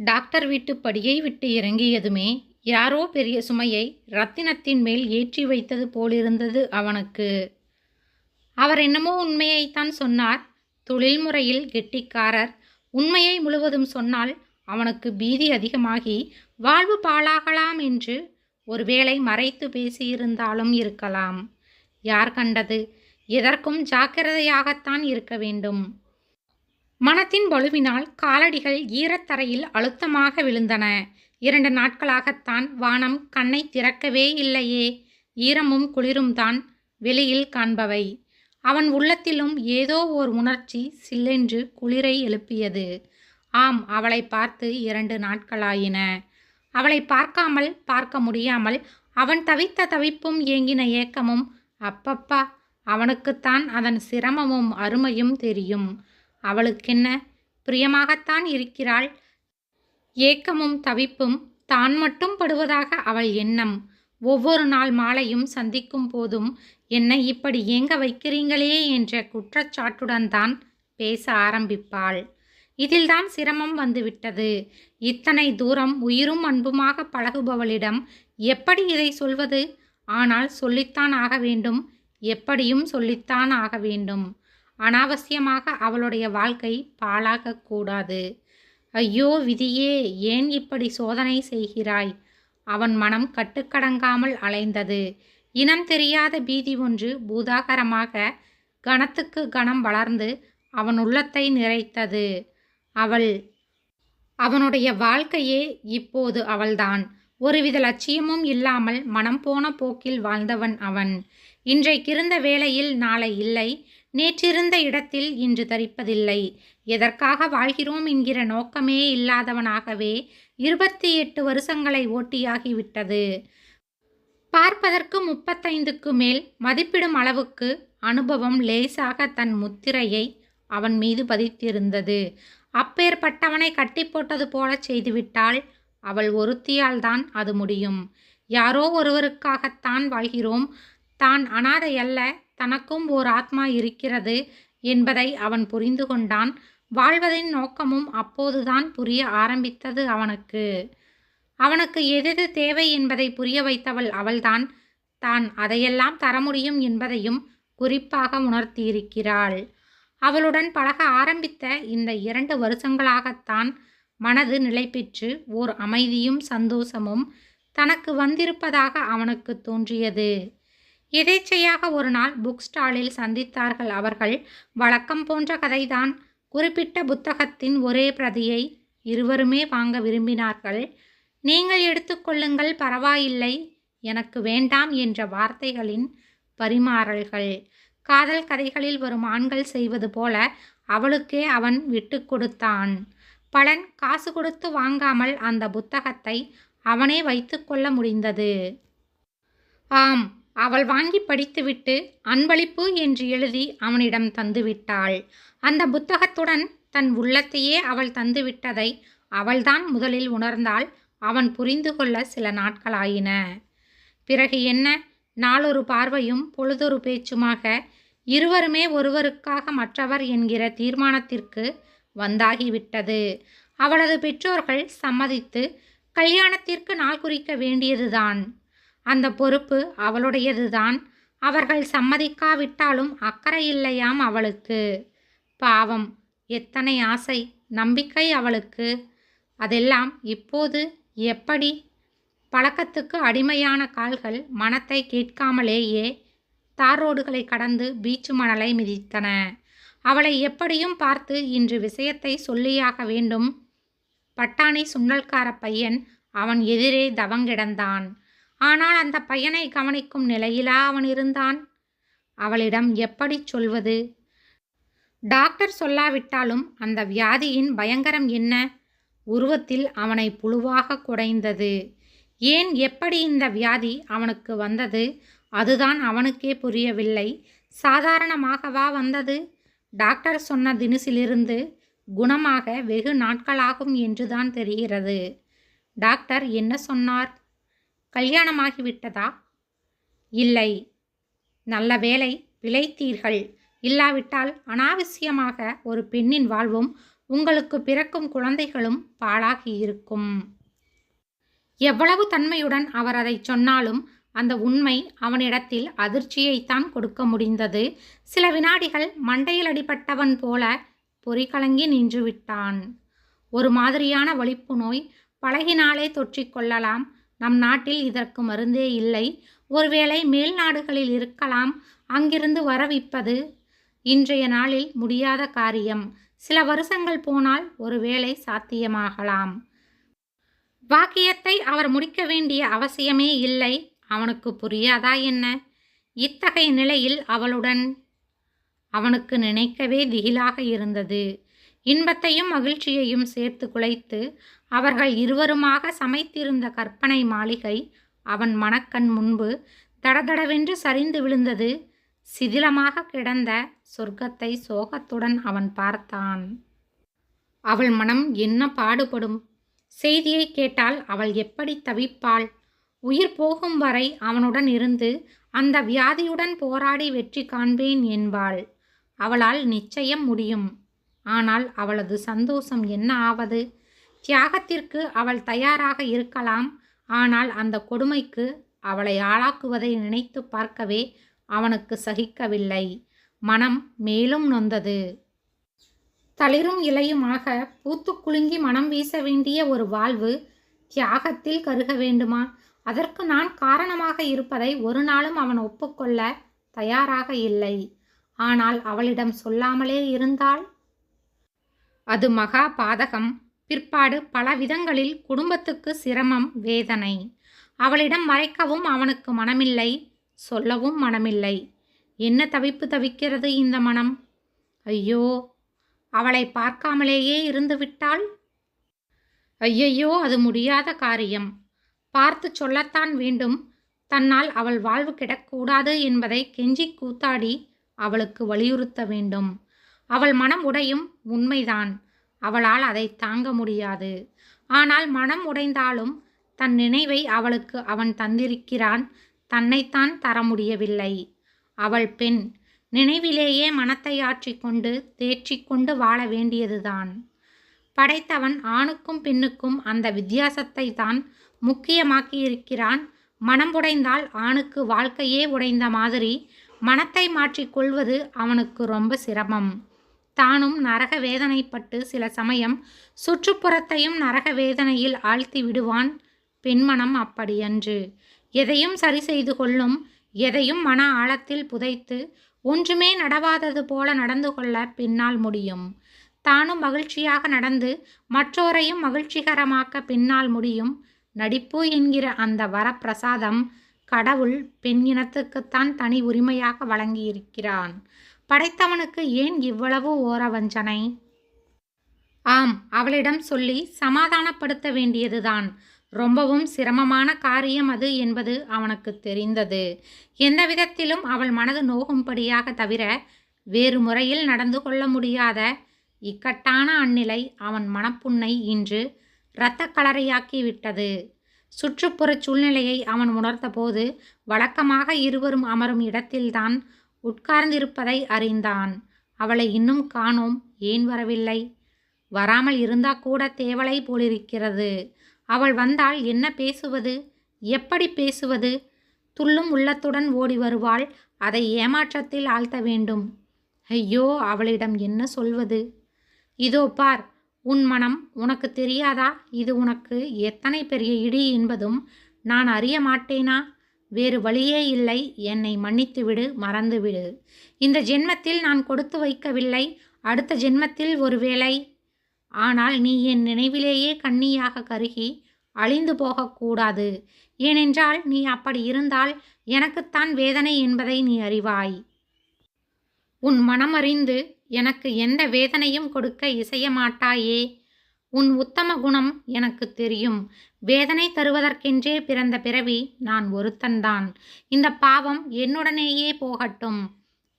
Doctor வீட்டு படியை விட்டு இறங்கியதுமே யாரோ பெரிய சுமையை ரத்தினத்தின் மேல் ஏற்றி வைத்தது போலிருந்தது அவனுக்கு. அவர் என்னமோ உண்மையைத்தான் சொன்னார். தொழில்முறையில் கெட்டிக்காரர். உண்மையை முழுவதும் சொன்னால் அவனுக்கு பீதி அதிகமாகி வாழ்வு பாழாகலாம் என்று ஒருவேளை மறைத்து பேசியிருந்தாலும் இருக்கலாம். யார் கண்டது? எதற்கும் ஜாக்கிரதையாகத்தான் இருக்க வேண்டும். மனத்தின் வலுவினால் காலடிகள் ஈரத்தரையில் அழுத்தமாக விழுந்தன. இரண்டு நாட்களாகத்தான் வானம் கண்ணை திறக்கவே இல்லையே. ஈரமும் குளிரும் தான் வெளியில் காண்பவை. அவன் உள்ளத்திலும் ஏதோ ஓர் உணர்ச்சி சில்லென்று குளிரை எழுப்பியது. ஆம் அவளை பார்த்து இரண்டு நாட்களாயின. அவளை பார்க்காமல் பார்க்க முடியாமல் அவன் தவித்த தவிப்பும் ஏங்கின ஏக்கமும் அப்பப்பா அவனுக்குத்தான் அதன் சிரமமும் அருமையும் தெரியும். அவளுக்கென்ன? பிரியமாகத்தான் இருக்கிறாள். ஏக்கமும் தவிப்பும் தான் மட்டும் படுவதாக அவள் எண்ணம். ஒவ்வொரு நாள் மாலையும் சந்திக்கும் போதும் என்னை இப்படி ஏங்க வைக்கிறீங்களே என்ற குற்றச்சாட்டுடன் தான் பேச ஆரம்பிப்பாள். இதில்தான் சிரமம் வந்துவிட்டது. இத்தனை தூரம் உயிரும் அன்புமாக பழகுபவளிடம் எப்படி இதை சொல்வது? ஆனால் சொல்லித்தான் ஆக வேண்டும். எப்படியும் சொல்லித்தான் ஆக வேண்டும். அனாவசியமாக அவளுடைய வாழ்க்கை பாழாகக்கூடாது ஐயோ விதியே ஏன் இப்படி சோதனை செய்கிறாய்? அவன் மனம் கட்டுக்கடங்காமல் அலைந்தது. இனம் தெரியாத பீதி ஒன்று பூதாகரமாக கணத்துக்கு கணம் வளர்ந்து அவன் உள்ளத்தை நிறைத்தது. அவள் அவனுடைய வாழ்க்கையே இப்போது அவள்தான். ஒருவித லட்சியமும் இல்லாமல் மனம் போன போக்கில் வாழ்ந்தவன் அவன். இன்றைக்கிருந்த வேளையில் நாளை இல்லை. நேற்றிருந்த இடத்தில் இன்று தரிப்பதில்லை. எதற்காக வாழ்கிறோம் என்கிற நோக்கமே இல்லாதவனாகவே இருபத்தி எட்டு வருஷங்களை ஓட்டியாகிவிட்டது. பார்ப்பதற்கு முப்பத்தைந்துக்கு மேல் மதிப்பிடும் அளவுக்கு அனுபவம் லேசாக தன் முத்திரையை அவன் மீது பதித்திருந்தது. அப்பேற்பட்டவனை கட்டி போட்டது போல செய்துவிட்டால் அவள் ஒருத்தியால் தான் அது முடியும். யாரோ ஒருவருக்காகத்தான் வாழ்கிறோம். தான் அனாதை அல்ல தனக்கும் ஓர் ஆத்மா இருக்கிறது என்பதை அவன் புரிந்து கொண்டான். வாழ்வதின் நோக்கமும் அப்போதுதான் புரிய ஆரம்பித்தது அவனுக்கு. அவனுக்கு எதெது தேவை என்பதை புரிய வைத்தவள் அவள்தான். தான் அதையெல்லாம் தர முடியும் என்பதையும் குறிப்பாக உணர்த்தியிருக்கிறாள். அவளுடன் பழக ஆரம்பித்த இந்த இரண்டு வருஷங்களாகத்தான் மனது நிலைபெற்று ஓர் அமைதியும் சந்தோஷமும் தனக்கு வந்திருப்பதாக அவனுக்கு தோன்றியது. எதேச்சையாக ஒரு நாள் புக் ஸ்டாலில் சந்தித்தார்கள் அவர்கள் வழக்கம் போன்ற கதைதான். குறிப்பிட்ட புத்தகத்தின் ஒரே பிரதியை இருவருமே வாங்க விரும்பினார்கள். நீங்கள் எடுத்துக்கொள்ளுங்கள் பரவாயில்லை. எனக்கு வேண்டாம் என்ற வார்த்தைகளின் பரிமாறல்கள். காதல் கதைகளில் வரும் ஆண்கள் செய்வது போல அவளுக்கே அவன் விட்டு கொடுத்தான். பலன் காசு கொடுத்து வாங்காமல் அந்த புத்தகத்தை அவனே வைத்துக்கொள்ள முடிந்தது. ஆம் அவள் வாங்கி படித்துவிட்டு அன்பளிப்பு என்று எழுதி அவனிடம் தந்துவிட்டாள். அந்த புத்தகத்துடன் தன் உள்ளத்தையே அவள் தந்துவிட்டதை அவள்தான் முதலில் உணர்ந்தால் அவன் புரிந்து கொள்ள சில நாட்களாயின. பிறகு என்ன? நாளொரு பார்வையும் பொழுதொரு பேச்சுமாக இருவருமே ஒருவருக்காக மற்றவர் என்கிற தீர்மானத்திற்கு வந்தாகிவிட்டது. அவளது பெற்றோர்கள் சம்மதித்து கல்யாணத்திற்கு நாள் குறிக்க வேண்டியதுதான். அந்த பொறுப்பு அவளுடையதுதான். அவர்கள் சம்மதிக்காவிட்டாலும் அக்கறை இல்லையாம் அவளுக்கு. பாவம் எத்தனை ஆசை நம்பிக்கை அவளுக்கு. அதெல்லாம் இப்போது எப்படி? பழக்கத்துக்கு அடிமையான கால்கள் மனத்தை கேட்காமலேயே தார் ரோடுகளை கடந்து பீச்சு மணலை மிதித்தன. அவளை எப்படியும் பார்த்து இன்று விஷயத்தை சொல்லியாக வேண்டும். பட்டாணி சுண்டல்கார பையன் அவன் எதிரே தவங்கிடந்தான். ஆனால் அந்த பையனை கவனிக்கும் நிலையிலா அவன் இருந்தான்? அவளிடம் எப்படி சொல்வது? டாக்டர் சொல்லாவிட்டாலும் அந்த வியாதியின் பயங்கரம் என்ன? உருவத்தில் அவனை புழுவாக குடைந்தது. ஏன் எப்படி இந்த வியாதி அவனுக்கு வந்தது? அதுதான் அவனுக்கே புரியவில்லை. சாதாரணமாகவா வந்தது? டாக்டர் சொன்ன தினசிலிருந்து குணமாக வெகு நாட்களாகும் என்றுதான் தெரிகிறது. டாக்டர் என்ன சொன்னார்? கல்யாணமாகிவிட்டதா? இல்லை. நல்ல வேலை பிழைத்தீர்கள். இல்லாவிட்டால் அனாவசியமாக ஒரு பெண்ணின் வாழ்வும் உங்களுக்கு பிறக்கும் குழந்தைகளும் பாழாகி இருக்கும் எவ்வளவு தன்மையுடன் அவர் அதை சொன்னாலும் அந்த உண்மை அவனிடத்தில் அதிர்ச்சியைத்தான் கொடுக்க முடிந்தது. சில வினாடிகள் மண்டையில் அடிபட்டவன் போல பொறிகலங்கி நின்று விட்டான் ஒரு மாதிரியான வலிப்பு நோய் பழகினாலே தொற்றிக்கொள்ளலாம் நம் நாட்டில் இதற்கு மருந்தே இல்லை. ஒருவேளை மேல் நாடுகளில் இருக்கலாம். அங்கிருந்து வரவிப்பது இன்றைய நாளில் முடியாத காரியம். சில வருஷங்கள் போனால் ஒருவேளை சாத்தியமாகலாம். வாக்கியத்தை அவர் முடிக்க வேண்டிய அவசியமே இல்லை. அவனுக்கு புரியாதா என்ன? இத்தகைய நிலையில் அவளுடன் அவனுக்கு நினைக்கவே திகிலாக இருந்தது. இன்பத்தையும் மகிழ்ச்சியையும் சேர்த்து குலைத்து அவர்கள் இருவருமாக சமைத்திருந்த கற்பனை மாளிகை அவன் மணக்கண் முன்பு தடதடவென்று சரிந்து விழுந்தது. சிதிலமாக கிடந்த சொர்க்கத்தை சோகத்துடன் அவன் பார்த்தான். அவள் மனம் என்ன பாடுபடும்? செய்தியை கேட்டால் அவள் எப்படி தவிப்பாள்? உயிர் போகும் வரை அவனுடன் இருந்து அந்த வியாதியுடன் போராடி வெற்றி காண்பேன் என்பாள். அவளால் நிச்சயம் முடியும். ஆனால் அவளது சந்தோஷம் என்ன ஆவது? தியாகத்திற்கு அவள் தயாராக இருக்கலாம். ஆனால் அந்த கொடுமைக்கு அவளை ஆளாக்குவதை நினைத்து பார்க்கவே அவனுக்கு சகிக்கவில்லை. மனம் மேலும் நொந்தது. தளிரும் இலையுமாக பூத்து குலுங்கி மனம் வீச வேண்டிய ஒரு வாழ்வு தியாகத்தில் கருக வேண்டுமா? அதற்கு நான் காரணமாக இருப்பதை ஒரு நாளும் அவன் ஒப்புக்கொள்ள தயாராக இல்லை. ஆனால் அவளிடம் சொல்லாமலே இருந்தால் அது மகா பாதகம். பிற்பாடு பல விதங்களில் குடும்பத்துக்கு சிரமம் வேதனை. அவளிடம் மறைக்கவும் அவனுக்கு மனமில்லை சொல்லவும் மனமில்லை. என்ன தவிப்பு தவிக்கிறது இந்த மனம்? ஐயோ அவளை பார்க்காமலேயே இருந்துவிட்டாள் ஐயையோ அது முடியாத காரியம். பார்த்து சொல்லத்தான் வேண்டும். தன்னால் அவள் வாழ்வு கிடக்கூடாது என்பதை கெஞ்சி கூத்தாடி அவளுக்கு வலியுறுத்த வேண்டும். அவள் மனம் உடையும் உண்மைதான். அவளால் அதை தாங்க முடியாது. ஆனால் மனம் உடைந்தாலும் தன் நினைவை அவளுக்கு அவன் தந்திருக்கிறான் தன்னைத்தான் தர முடியவில்லை. அவள் பெண் நினைவிலேயே மனத்தை ஆற்றிக்கொண்டு தேற்றிக்கொண்டு வாழ வேண்டியதுதான். படைத்தவன் ஆணுக்கும் பெண்ணுக்கும் அந்த வித்தியாசத்தை தான் முக்கியமாக்கியிருக்கிறான். மனம் உடைந்தால் ஆணுக்கு வாழ்க்கையே உடைந்த மாதிரி மனத்தை மாற்றிக்கொள்வது அவனுக்கு ரொம்ப சிரமம். தானும் நரக வேதனைப்பட்டு சில சமயம் சுற்றுப்புறத்தையும் நரக வேதனையில் ஆழ்த்தி விடுவான் பெண்மனம் அப்படியன்று. எதையும் சரி செய்து கொள்ளும் எதையும் மன ஆழத்தில் புதைத்து ஒன்றுமே நடவாதது போல நடந்து கொள்ள பின்னால் முடியும். தானும் மகிழ்ச்சியாக நடந்து மற்றோரையும் மகிழ்ச்சிகரமாக்க பின்னால் முடியும். நடிப்பு என்கிற அந்த வரப்பிரசாதம் கடவுள் பெண் இனத்துக்குத்தான் தனி உரிமையாக வழங்கியிருக்கிறான். படைத்தவனுக்கு ஏன் இவ்வளவு ஓரவஞ்சனை? ஆம் அவளிடம் சொல்லி சமாதானப்படுத்த வேண்டியதுதான். ரொம்பவும் சிரமமான காரியம் அது என்பது அவனுக்கு தெரிந்தது. எந்த விதத்திலும் அவள் மனது நோகும்படியாக தவிர வேறு முறையில் நடந்து கொள்ள முடியாத இக்கட்டான அந்நிலை அவன் மனப்புண்ணை இன்று இரத்த கலரையாக்கிவிட்டது. சுற்றுப்புறச் சூழ்நிலையை அவன் உணர்ந்தபோது வழக்கமாக இருவரும் அமரும் இடத்தில்தான் உட்கார்ந்திருப்பதை அறிந்தான். அவளை இன்னும் காணோம். ஏன் வரவில்லை? வராமல் இருந்தா கூட தேவலை போலிருக்கிறது. அவள் வந்தால் என்ன பேசுவது? எப்படி பேசுவது? துள்ளும் உள்ளத்துடன் ஓடி வருவாள். அதை ஏமாற்றத்தில் ஆழ்த்த வேண்டும். ஐயோ அவளிடம் என்ன சொல்வது? இதோ பார் உன் மனம் உனக்கு தெரியாதா? இது உனக்கு எத்தனை பெரிய இடி என்பதும் நான் அறிய மாட்டேனா? வேறு வழியே இல்லை. என்னை மன்னித்துவிடு மறந்துவிடு. இந்த ஜென்மத்தில் நான் கொடுத்து வைக்கவில்லை. அடுத்த ஜென்மத்தில் ஒருவேளை ஆனால் நீ என் நினைவிலேயே கண்ணியாக கருகி அழிந்து போகக்கூடாது. ஏனென்றால் நீ அப்படி இருந்தால் எனக்குத்தான் வேதனை என்பதை நீ அறிவாய். உன் மனமறிந்து எனக்கு எந்த வேதனையும் கொடுக்க இசைய மாட்டாயே உன் உத்தம குணம் எனக்கு தெரியும். வேதனை தருவதற்கென்றே பிறந்த பிறவி நான் ஒருத்தன்தான். இந்த பாவம் என்னுடனேயே போகட்டும்.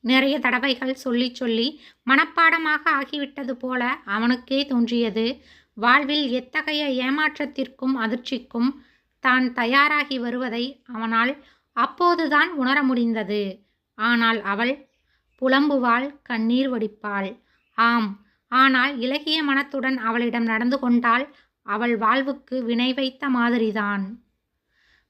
நிறைய தடவைகள் சொல்லி சொல்லி மனப்பாடமாக ஆகிவிட்டது போல அவனுக்கே தோன்றியது. வாழ்வில் எத்தகைய ஏமாற்றத்திற்கும் அதிர்ச்சிக்கும் தான் தயாராகி வருவதை அவனால் அப்போதுதான் உணர முடிந்தது. ஆனால் அவள் புலம்புவாள் கண்ணீர் வடிப்பாள். ஆம் ஆனால் இலகிய மனத்துடன் அவளிடம் நடந்து கொண்டால் அவள் வாழ்வுக்கு வினை வைத்த மாதிரிதான்.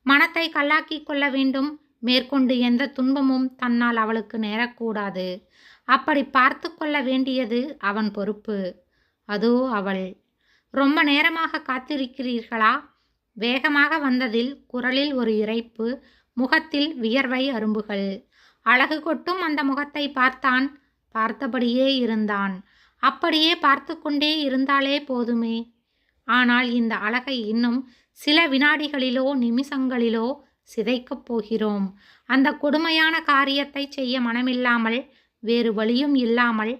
மனத்தை கல்லாக்கிக் கொள்ள வேண்டும். மேற்கொண்டு எந்த துன்பமும் தன்னால் அவளுக்கு நேரக்கூடாது. அப்படி பார்த்து கொள்ள வேண்டியது அவன் பொறுப்பு. அதோ அவள். ரொம்ப நேரமாக காத்திருக்கிறீர்களா? வேகமாக வந்ததில் குரலில் ஒரு இறைப்பு முகத்தில் வியர்வை அரும்புகள். அழகு கொட்டும் அந்த முகத்தை பார்த்தான். பார்த்தபடியே இருந்தான். அப்படியே பார்த்து கொண்டே இருந்தாலே போதுமே. ஆனால் இந்த அழகை இன்னும் சில வினாடிகளிலோ நிமிஷங்களிலோ சிதைக்கப் போகிறோம். அந்த கொடுமையான காரியத்தை செய்ய மனமில்லாமல் வேறு வழியும் இல்லாமல்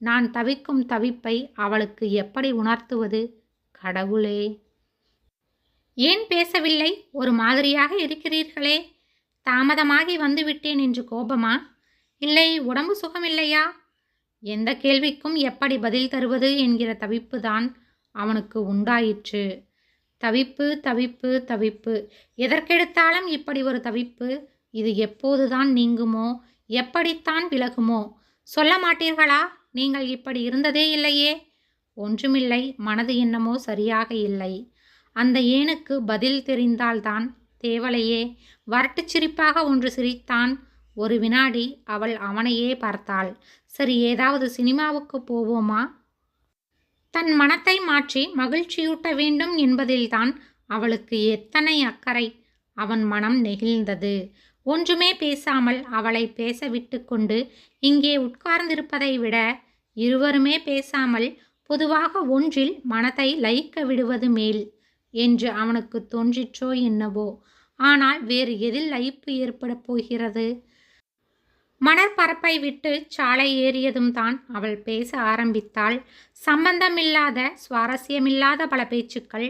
நான் தவிக்கும் தவிப்பை அவளுக்கு எப்படி உணர்த்துவது? கடவுளே! ஏன் பேசவில்லை? ஒரு மாதிரியாக இருக்கிறீர்களே! தாமதமாகி வந்துவிட்டேன் என்று கோபமா? இல்லை உடம்பு சுகமில்லையா? எந்த கேள்விக்கும் எப்படி பதில் தருவது என்கிற தவிப்பு தான் அவனுக்கு உண்டாயிற்று. தவிப்பு தவிப்பு தவிப்பு. எதற்கெடுத்தாலும் இப்படி ஒரு தவிப்பு இது எப்போதுதான் நீங்குமோ எப்படித்தான் விலகுமோ? சொல்ல மாட்டீர்களா? நீங்கள் இப்படி இருந்ததே இல்லையே? ஒன்றுமில்லை மனது என்னமோ சரியாக இல்லை. அந்த ஏனுக்கு பதில் தெரிந்தால்தான் தேவலையே. வரட்டுச் சிரிப்பாக ஒன்று சிரித்தான் ஒரு வினாடி அவள் அவனையே பார்த்தாள். சரி ஏதாவது சினிமாவுக்கு போவோமா? தன் மனத்தை மாற்றி மகிழ்ச்சியூட்ட வேண்டும் என்பதில்தான் அவளுக்கு எத்தனை அக்கறை. அவன் மனம் நெகிழ்ந்தது. ஒன்றுமே பேசாமல் அவளை பேச விட்டு கொண்டு இங்கே உட்கார்ந்திருப்பதை விட இருவருமே பேசாமல் பொதுவாக ஒன்றில் மனத்தை லயிக்க விடுவது மேல் என்று அவனுக்கு தோன்றிற்றோ என்னவோ. ஆனால் வேறு எதில் லயிப்பு ஏற்படப் போகிறது? மணற்பரப்பை விட்டு சாலை ஏறியதும் தான் அவள் பேச ஆரம்பித்தாள். சம்பந்தமில்லாத சுவாரஸ்யமில்லாத பல பேச்சுக்கள்.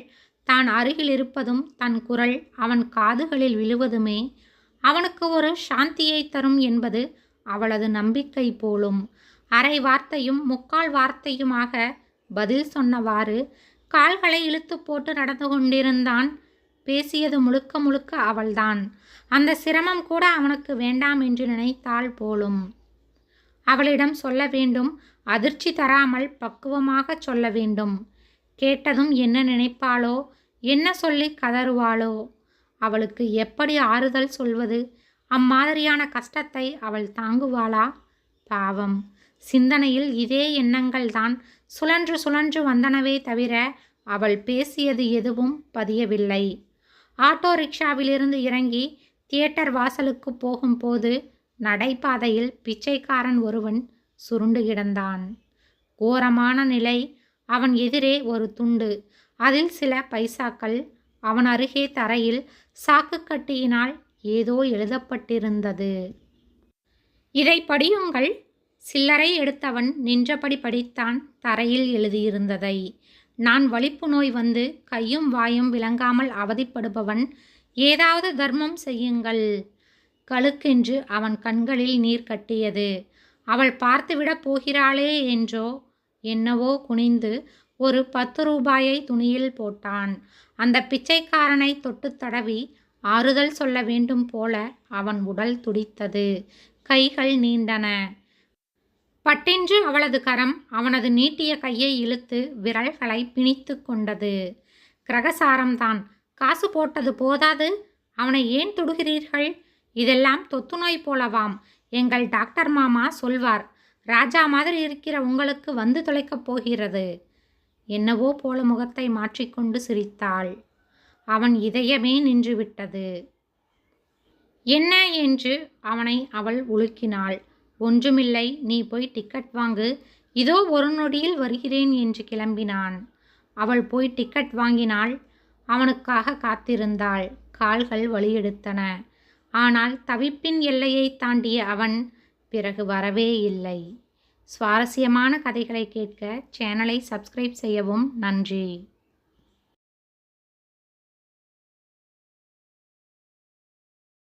தான் அருகில் இருப்பதும் தன் குரல் அவன் காதுகளில் விழுவதுமே. அவனுக்கு ஒரு சாந்தியை தரும் என்பது அவளது நம்பிக்கை போலும். அரை வார்த்தையும் முக்கால் வார்த்தையுமாக பதில் சொன்னவாறு கால்களை இழுத்து போட்டு நடந்து கொண்டிருந்தான் பேசியது முழுக்க முழுக்க அவள்தான். அந்த சிரமம் கூட அவனுக்கு வேண்டாம் என்று நினைத்தாள் போலும். அவளிடம் சொல்ல வேண்டும் அதிர்ச்சி தராமல் பக்குவமாக சொல்ல வேண்டும். கேட்டதும் என்ன நினைப்பாளோ என்ன சொல்லி கதறுவாளோ அவளுக்கு எப்படி ஆறுதல் சொல்வது அம்மாதிரியான கஷ்டத்தை அவள் தாங்குவாளா? பாவம் சிந்தனையில் இதே எண்ணங்கள் தான் சுழன்று சுழன்று வந்தனவே தவிர அவள் பேசியது எதுவும் பதியவில்லை. ஆட்டோ ரிக்ஷாவிலிருந்து இறங்கி தியேட்டர் வாசலுக்கு போகும்போது நடைபாதையில் பிச்சைக்காரன் ஒருவன் சுருண்டு கிடந்தான். கோரமான நிலை. அவன் எதிரே ஒரு துண்டு. அதில் சில பைசாக்கள். அவன் அருகே தரையில் சாக்கு கட்டியினால் ஏதோ எழுதப்பட்டிருந்தது. இதை படியுங்கள். சில்லறை எடுத்தவன் நின்றபடி படித்தான் தரையில் எழுதியிருந்ததை. நான் வலிப்பு நோய் வந்து கையும் வாயும் விளங்காமல் அவதிப்படுபவன் ஏதாவது தர்மம் செய்யுங்கள். கழுக்கென்று அவன் கண்களில் நீர் கட்டியது. அவள் பார்த்துவிடப் போகிறாளே என்றோ என்னவோ குனிந்து ஒரு பத்து ரூபாயை துணியில் போட்டான். அந்த பிச்சைக்காரனை தொட்டு தடவி ஆறுதல் சொல்ல வேண்டும் போல அவன் உடல் துடித்தது. கைகள் நீண்டன. பட்டென்று அவளது கரம் அவனது நீட்டிய கையை இழுத்து விரல்களை பிணித்து கொண்டது. கிரகசாரம்தான். காசு போட்டது போதாது. அவனை ஏன் தொடுகிறீர்கள்? இதெல்லாம் தொத்து நோய் போலவாம். எங்கள் டாக்டர் மாமா சொல்வார் ராஜா மாதிரி இருக்கிற உங்களுக்கு வந்து தொலைக்கப் போகிறது. என்னவோ போல முகத்தை மாற்றிக்கொண்டு சிரித்தாள். அவன் இதயமே நின்றுவிட்டது. என்ன? என்று அவனை அவள் உலுக்கினாள். ஒன்றுமில்லை நீ போய் டிக்கெட் வாங்கு. இதோ ஒரு நொடியில் வருகிறேன் என்று கிளம்பினான். அவள் போய் டிக்கெட் வாங்கினாள். அவனுக்காக காத்திருந்தாள். கால்கள் வழியெடுத்தன ஆனால் தவிப்பின் எல்லையை தாண்டிய அவன் பிறகு வரவே இல்லை. சுவாரஸ்யமான கதைகளை கேட்க சேனலை சப்ஸ்கிரைப் செய்யவும் நன்றி.